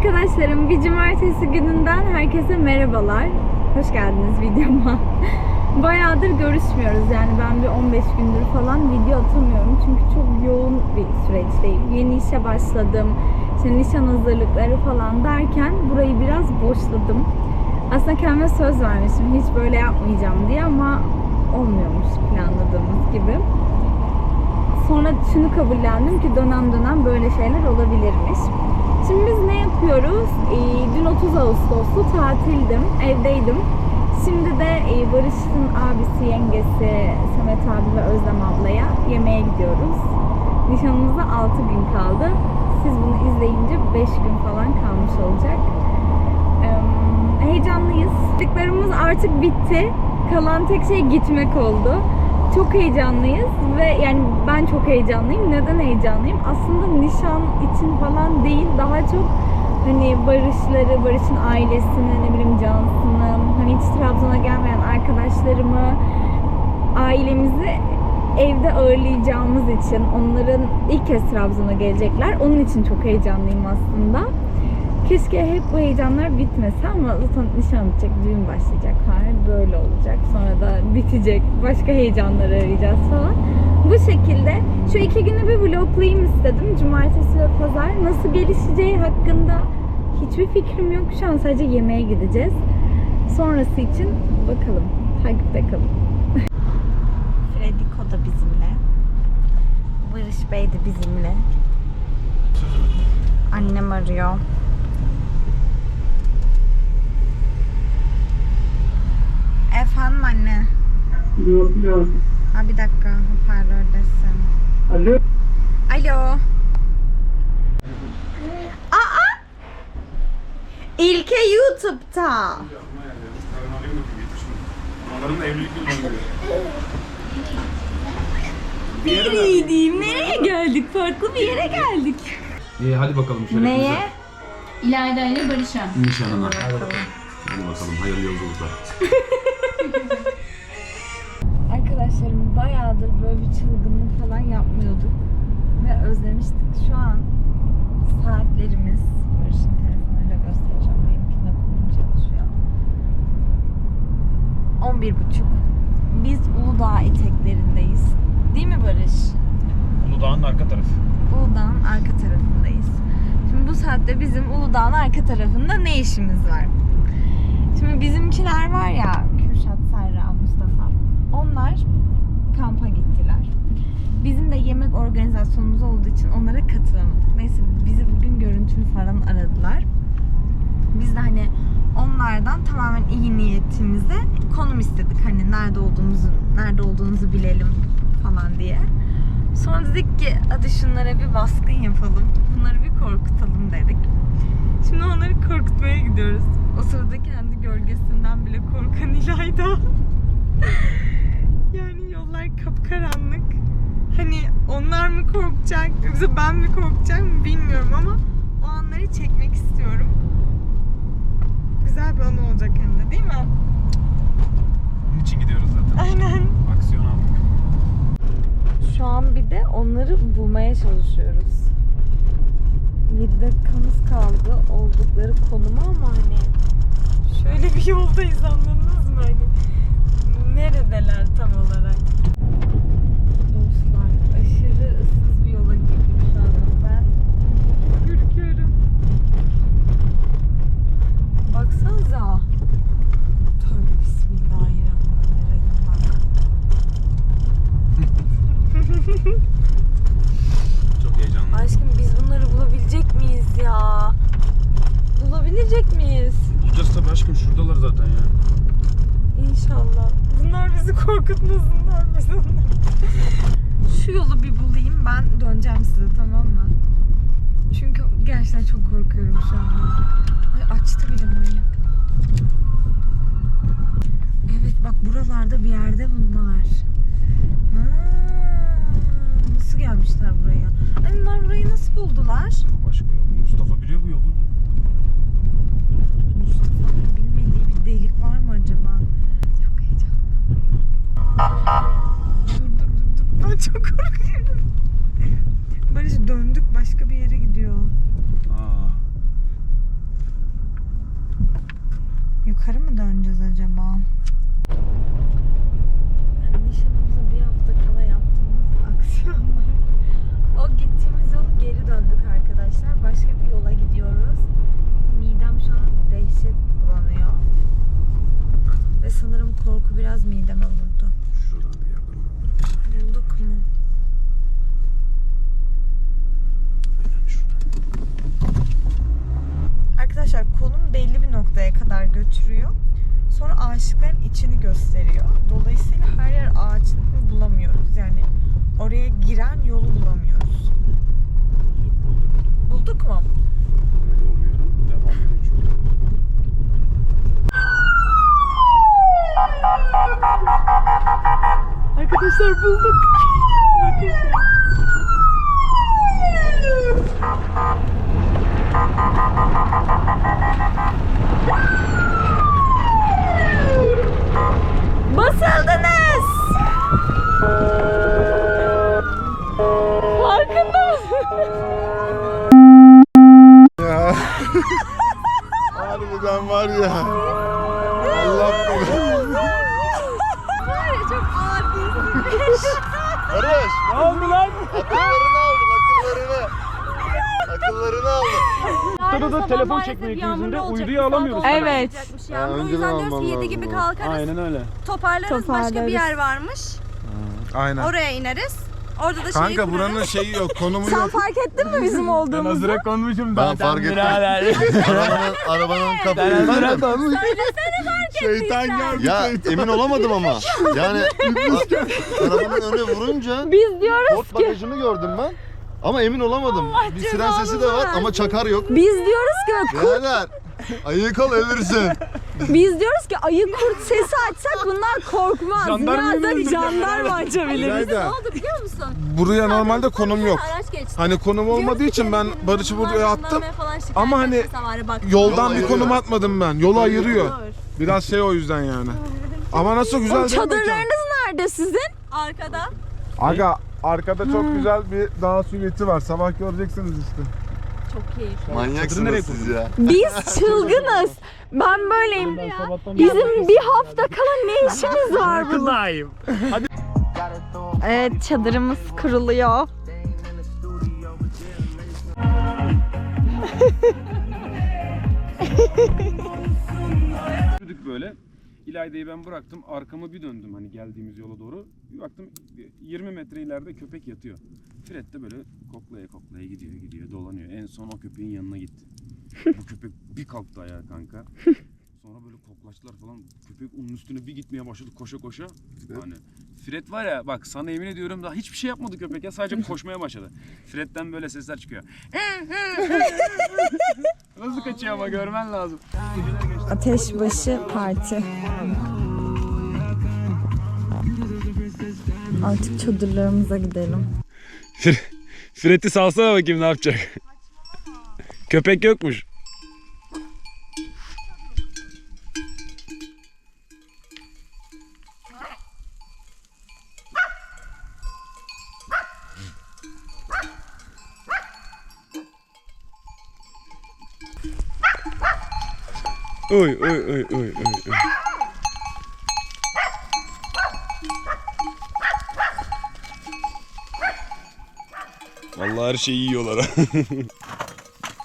Arkadaşlarım bir cumartesi gününden herkese merhabalar. Hoş geldiniz videoma. Bayağıdır görüşmüyoruz yani ben bir 15 gündür falan video atamıyorum çünkü çok yoğun bir süreçteyim. Yeni işe başladım, işte nişan hazırlıkları falan derken burayı biraz boşladım. Aslında kendime söz vermişim hiç böyle yapmayacağım diye ama olmuyormuş planladığımız gibi. Sonra şunu kabullendim ki dönem dönem böyle şeyler olabilirmiş. Yapıyoruz? Ee, dün 30 Ağustos'tu tatildim, evdeydim. Şimdi de e, Barış'ın abisi, yengesi, Samet abi ve Özlem ablaya yemeğe gidiyoruz. Nişanımıza 6 gün kaldı. Siz bunu izleyince 5 gün falan kalmış olacak. Heyecanlıyız. Yaptıklarımız artık bitti. Kalan tek şey gitmek oldu. Çok heyecanlıyız ve yani ben çok heyecanlıyım. Neden heyecanlıyım? Aslında nişan için falan değil, daha çok hani Barış'ları, Barış'ın ailesini, ne bileyim Cansu'nu, hani hiç Trabzon'a gelmeyen arkadaşlarımı, ailemizi evde ağırlayacağımız için onların ilk kez Trabzon'a gelecekler. Onun için çok heyecanlıyım aslında. Keşke hep bu heyecanlar bitmese ama zaten nişan bitecek, düğün başlayacak. Hep Böyle olacak. Sonra da bitecek. Başka heyecanları arayacağız falan. Bu şekilde şu iki günü bir vloglayayım istedim. Cumartesi ve pazar. Nasıl gelişeceği hakkında hiçbir fikrim yok. Şu an sadece yemeğe gideceğiz. Sonrası için bakalım. Takipte kalın. Frediko da bizimle. Barış Bey de bizimle. Annem arıyor. Efendim anne. Yok yok. Ha bir dakika hoparlördesin. Alo. Alo. Aa! İlke YouTube'da. Onların evlilik giriyor. Biriydim. Nereye geldik? Farklı bir yere geldik. İyi hadi bakalım şöyle. Neye? İlayda ile Barış'a. Nişanına. Hadi bakalım. Hadi bakalım hayırlı yolculuklar. Bayağıdır böyle bir çılgınlık falan yapmıyorduk. Ve özlemiştik. Şu an saatlerimiz Barış'ın telefonuyla göstereceğim. Benimkinde kolum çalışıyor. 11 buçuk. Biz Uludağ eteklerindeyiz. Değil mi Barış? Uludağ'ın arka tarafı. Uludağ'ın arka tarafındayız. Şimdi bu saatte bizim Uludağ'ın arka tarafında ne işimiz var? Şimdi bizimkiler var ya Kürşat, Serra, Mustafa. Onlar kampa gittiler. Bizim de yemek organizasyonumuz olduğu için onlara katılamadık. Neyse bizi bugün görüntülü falan aradılar. Biz de hani onlardan tamamen iyi niyetimize konum istedik. Hani nerede olduğumuzu, nerede olduğunuzu bilelim falan diye. Sonra dedik ki hadi şunlara bir baskın yapalım. Bunları bir korkutalım dedik. Şimdi onları korkutmaya gidiyoruz. O sırada kendi gölgesinden bile korkan İlayda. Kapkaranlık. Hani onlar mı korkacak yoksa ben mi korkacağım bilmiyorum ama o anları çekmek istiyorum. Güzel bir anı olacak hem de değil mi? Bunun için gidiyoruz zaten. Aynen. Aksiyon aldık. Şu an bir de onları bulmaya çalışıyoruz. 7 dakikamız kaldı oldukları konuma ama hani şöyle bir yoldayız anladınız mı hani neredeler tam olarak? Dostlar aşırı ıssız bir yola girdik şu anda ben çok ürküyorum. Baksanıza. Tövbe bismillahirrahmanirrahim bak. Çok heyecanlı. Aşkım biz bunları bulabilecek miyiz ya? Bulabilecek miyiz? Bulacağız tabii aşkım şuradalar zaten ya. İnşallah. Bunlar bizi korkutmasınlar biz onları. Şu yolu bir bulayım ben döneceğim size tamam mı? Çünkü gerçekten çok korkuyorum şu anda. Ay açtı bile burayı. Evet bak buralarda bir yerde bunlar. Ha, nasıl gelmişler buraya? Ay bunlar burayı nasıl buldular? Başka yol. Mustafa biliyor bu yolu. çok korkuyorum. Barış döndük başka bir yere gidiyor. Aa. Yukarı mı döneceğiz acaba? Yani nişanımıza bir hafta kala yaptığımız aksiyonlar. o gittiğimiz yolu geri döndük arkadaşlar. Başka bir yola gidiyoruz. Midem şu an dehşet bulanıyor. Ve sanırım korku biraz mideme bulanıyor. Ağaçlıkların içini gösteriyor. Dolayısıyla her yer ağaçlık bulamıyoruz. Yani oraya giren yolu bulamıyoruz. Bulduk mu? Bulmuyorum. Devam. Arkadaşlar bulduk. Ya. Allah belanı. Var ya çok adilsin. Barış. Ne oldu lan? Akıllarını aldım akıllarını. Akıllarını aldım. Burada da telefon çekme yüzünden uyduyu alamıyoruz. Evet. Yağmur o yüzden diyoruz ki 7 lazım gibi kalkarız. Aynen öyle. Toparlarız. Başka bir yer varmış. Aynen. Oraya ineriz. Orada da şeyi Kanka buranın şeyi yok, konumu Sen yok. fark ettin mi bizim olduğumuzu? Hazıra konmuşum Ben fark ettim. arabanın, arabanın kapıyı ben de Şeytan geldi. Ya emin olamadım ama. Yani arabanın önüne vurunca Biz diyoruz port bagajını gördüm ben. Ama emin olamadım. Bir siren sesi de var ama çakar yok. biz diyoruz ki Birader ayık ol ölürsün. biz diyoruz ki ayı kurt sesi açsak bunlar korkmaz. Jandarma Birazdan mı jandarma açabiliriz. Ne oldu biliyor musun? Buraya normalde konum yok. Araç geçti. Hani konum olmadığı için ben Barış'ı buraya attım. Ama hani. Yoldan bir konum atmadım ben. Yolu ayırıyor. Biraz şey o yüzden yani. Ama nasıl güzel değil mi mekan? çadırlarınız nerede sizin? Arkada. Aga arkada çok güzel bir dağ sünneti var. Sabah göreceksiniz işte. Çok keyifli. Manyaksınız siz ya. Biz çılgınız. Ben böyleyim. Bizim bir hafta kala ne işimiz var burada? Evet çadırımız kuruluyor. Yürüdük böyle. İlayda'yı ben bıraktım. Arkamı bir döndüm hani geldiğimiz yola doğru. Bir baktım 20 metre ileride köpek yatıyor. Fred de böyle koklaya koklaya gidiyor gidiyor dolanıyor. En son o köpeğin yanına gitti. Bu köpek bir kalktı ayağa kanka. Sonra böyle koklaştılar falan. Köpek onun üstüne bir gitmeye başladı koşa koşa. Hani Fred var ya bak sana yemin ediyorum daha hiçbir şey yapmadı köpek ya sadece koşmaya başladı. Fred'den böyle sesler çıkıyor. Nasıl kaçıyor ama görmen lazım. Ateşbaşı parti. Artık çadırlarımıza gidelim. Fred'i salsana bakayım ne yapacak. Köpek yokmuş. Oy oy oy oy oy oy. Vallahi her şeyi yiyorlar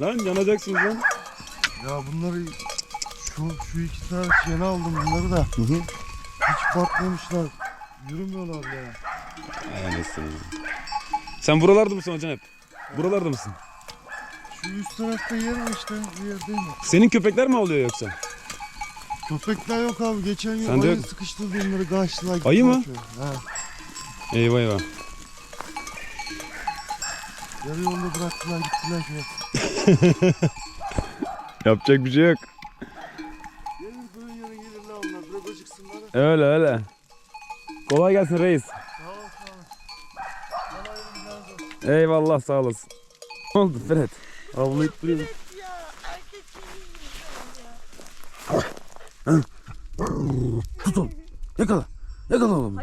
lan yanacaksınız lan. Ya bunları şu şu iki tane yeni aldım bunları da. Hiç patlamışlar. Yürümüyorlar ya. Sen buralarda mısın hocam hep? Buralarda mısın? Şu üst tarafta yer mi işte bir yer değil mi? Senin köpekler mi oluyor yoksa? Köpekler yok abi. Geçen yıl Sende ayı yok. sıkıştırdı bunları kaçtılar. Ayı mı? Ha. Eyvah eyvah. Yarı yolda bıraktılar gittiler köye. Yapacak bir şey yok. Gelir böyle yarın gelirler onlar. Biraz acıksınlar. Öyle öyle. Kolay gelsin reis. Sağ ol sağ ol. Bana. Eyvallah sağ olasın. Ne oldu Fred? Avlayıp duruyor. Tut oğlum. Yakala. Yakala oğlum.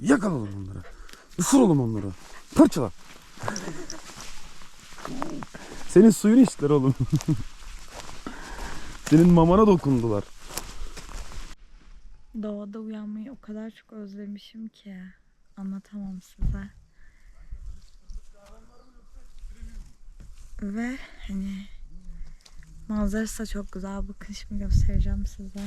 Yakala oğlum onları. Isır oğlum onları. Parçala. Senin suyunu içtiler oğlum. Senin mamana dokundular. Doğada uyanmayı o kadar çok özlemişim ki anlatamam size. Ve hani manzarası da çok güzel. Bakın şimdi göstereceğim size.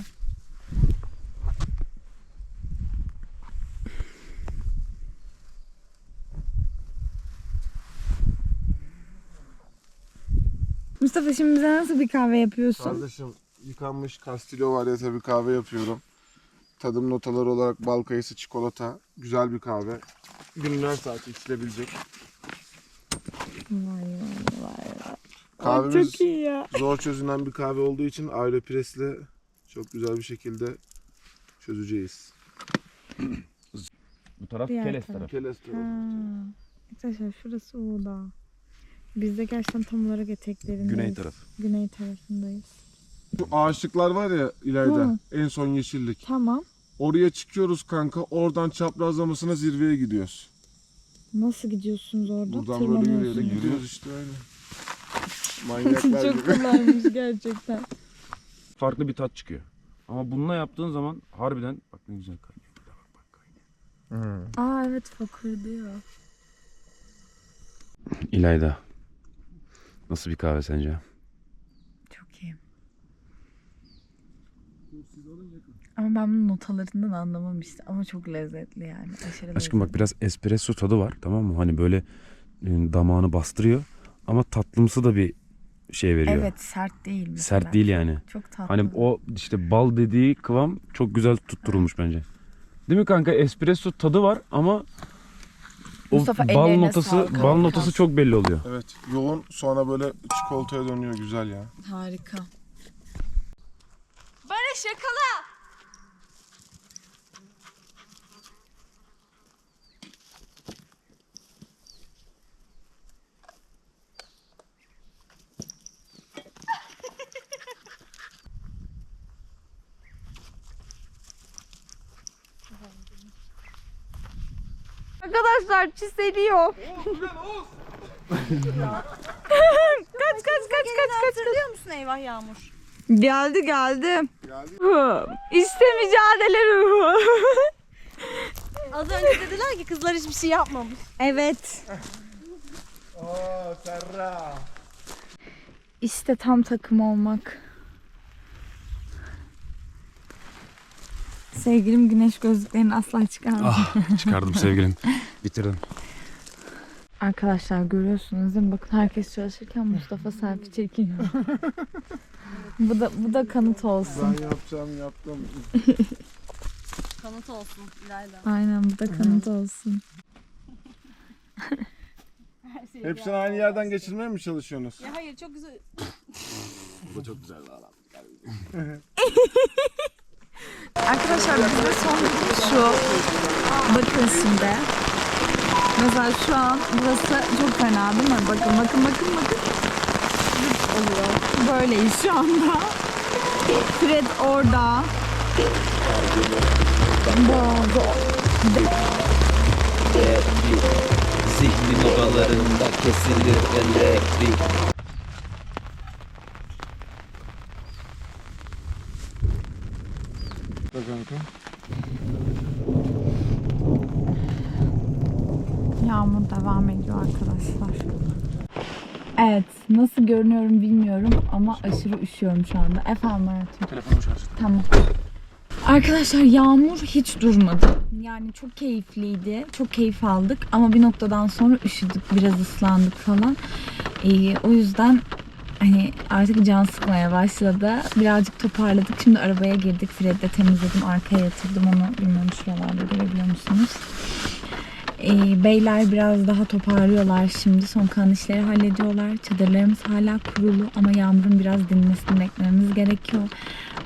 Mustafa şimdi bize nasıl bir kahve yapıyorsun? Kardeşim yıkanmış Castillo varyete bir kahve yapıyorum. Tadım notaları olarak bal kayısı, çikolata. Güzel bir kahve. Günün her saati içilebilecek. Vay vay vay. Ay, Kahvemiz çok iyi ya. zor çözünen bir kahve olduğu için Aeropress'le çok güzel bir şekilde çözeceğiz. Bu taraf Diğer Keles taraf. tarafı. Keles Ha. Arkadaşlar şurası Uğda. Biz de gerçekten tam olarak eteklerindeyiz. Güney tarafı. Güney tarafındayız. Şu ağaçlıklar var ya ileride Hı. en son yeşillik. Tamam. Oraya çıkıyoruz kanka. Oradan çaprazlamasına zirveye gidiyoruz. Nasıl gidiyorsunuz orada? Buradan böyle yürüyerek yürüyoruz işte öyle. Manyaklar Çok gibi. kolaymış gerçekten. Farklı bir tat çıkıyor. Ama bununla yaptığın zaman harbiden bak ne güzel kaynıyor. Bak bak kaynıyor. Aa evet fokur diyor. İlayda. Nasıl bir kahve sence? Çok iyi. Ama ben bunun notalarından anlamam işte. Ama çok lezzetli yani. Aşırı Aşkım bak lezzetli. biraz espresso tadı var tamam mı? Hani böyle e, damağını bastırıyor ama tatlımsı da bir şey veriyor. Evet sert değil mesela. Sert değil yani. Çok tatlı. Hani o işte bal dediği kıvam çok güzel tutturulmuş bence. Değil mi kanka? Espresso tadı var ama o Mustafa, bal ellerine notası sağlık. bal notası çok belli oluyor. Evet yoğun sonra böyle çikolataya dönüyor güzel ya. Harika. Barış yakala. Arkadaşlar çiseliyor. kaç kaç kaç kaç kaç. Hatırlıyor musun Eyvah Yağmur? Geldi geldi. Hı. İşte mücadele ruhu. Az önce dediler ki kızlar hiçbir şey yapmamış. evet. Aa Serra. İşte tam takım olmak. Sevgilim güneş gözlüklerini asla çıkarmıyor. Ah çıkardım sevgilim. Bitirdim. Arkadaşlar görüyorsunuz değil mi? Bakın herkes çalışırken Mustafa selfie çekiyor. bu da bu da kanıt olsun. Ben yapacağım yaptım. Kanıt olsun İlayda. Aynen bu da kanıt olsun. Hepsini aynı yerden geçirmeye mi çalışıyorsunuz? Ya hayır çok güzel. Bu çok güzel valla. Arkadaşlar bizde son durum şu. Bakın şimdi. Mesela şu an burası çok fena değil mi? Bakın bakın bakın bakın. Oluyor. Böyleyiz şu anda. Fred orada. Bazı Zihnin odalarında kesilir elektrik Da kanka. Yağmur devam ediyor arkadaşlar. Evet, nasıl görünüyorum bilmiyorum ama aşırı üşüyorum şu anda. Efendim hayatım. Telefonum şarjda. Tamam. Arkadaşlar yağmur hiç durmadı. Yani çok keyifliydi. Çok keyif aldık ama bir noktadan sonra üşüdük. Biraz ıslandık falan. Ee, o yüzden hani artık can sıkmaya başladı. Birazcık toparladık. Şimdi arabaya girdik. Fred'de temizledim. Arkaya yatırdım onu. Bilmiyorum şuralarda görebiliyor musunuz? Ee, beyler biraz daha toparlıyorlar şimdi. Son kalan işleri hallediyorlar. Çadırlarımız hala kurulu ama yağmurun biraz dinmesini beklememiz gerekiyor.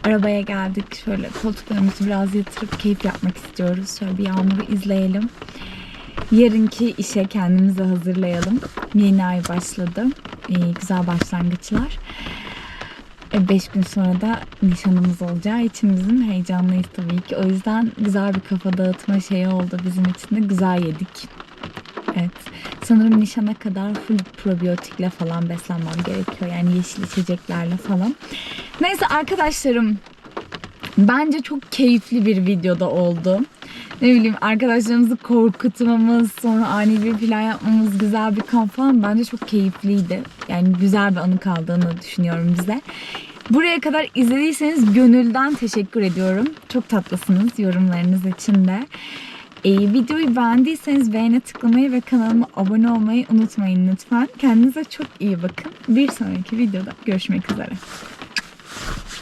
Arabaya geldik. Şöyle koltuklarımızı biraz yatırıp keyif yapmak istiyoruz. Şöyle bir yağmuru izleyelim. Yarınki işe kendimizi hazırlayalım. Yeni ay başladı. Ee, güzel başlangıçlar. 5 gün sonra da nişanımız olacağı için bizim heyecanlıyız tabii ki. O yüzden güzel bir kafa dağıtma şeyi oldu bizim için de. Güzel yedik. Evet. Sanırım nişana kadar full probiyotikle falan beslenmem gerekiyor. Yani yeşil içeceklerle falan. Neyse arkadaşlarım Bence çok keyifli bir videoda oldu. Ne bileyim arkadaşlarımızı korkutmamız, sonra ani bir plan yapmamız, güzel bir kamp falan bence çok keyifliydi. Yani güzel bir anı kaldığını düşünüyorum bize. Buraya kadar izlediyseniz gönülden teşekkür ediyorum. Çok tatlısınız yorumlarınız için de. Ee, videoyu beğendiyseniz beğene tıklamayı ve kanalıma abone olmayı unutmayın lütfen. Kendinize çok iyi bakın. Bir sonraki videoda görüşmek üzere.